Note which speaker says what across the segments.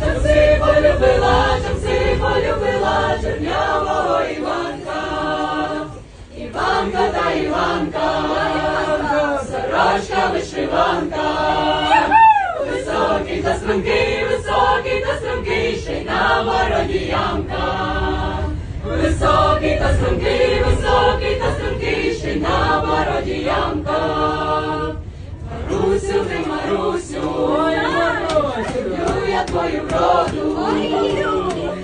Speaker 1: Часи Іванка. Та Іванка, сорочка вишиванка. Високий та стрункий, високий та стрункий, на вороні ямка. Високий та стрункий, високий та стрункий, на. Марусю, твою вроду.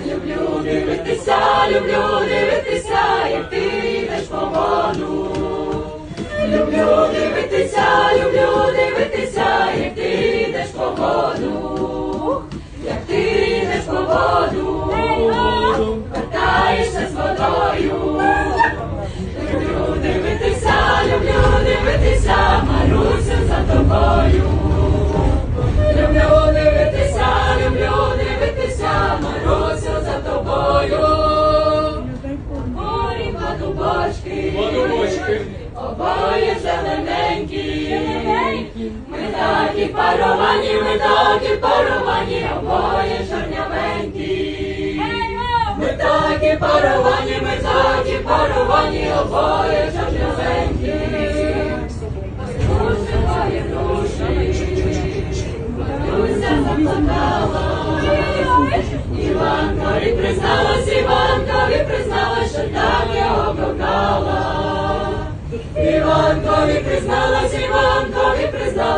Speaker 1: Люблю дивитися, люблю дивитися, як ти йдеш по воду. Люблю дивитися, обоє зелененькі. Ми такі паровані, ми такі паровані, обоє чорнявенькі. Ми такі паровані, ми такі паровані, обоє чорнявенькі. Душі твої душі, Матуся заплакала. Іванкові призналась, Іванкові призналась, Іванкові призналась,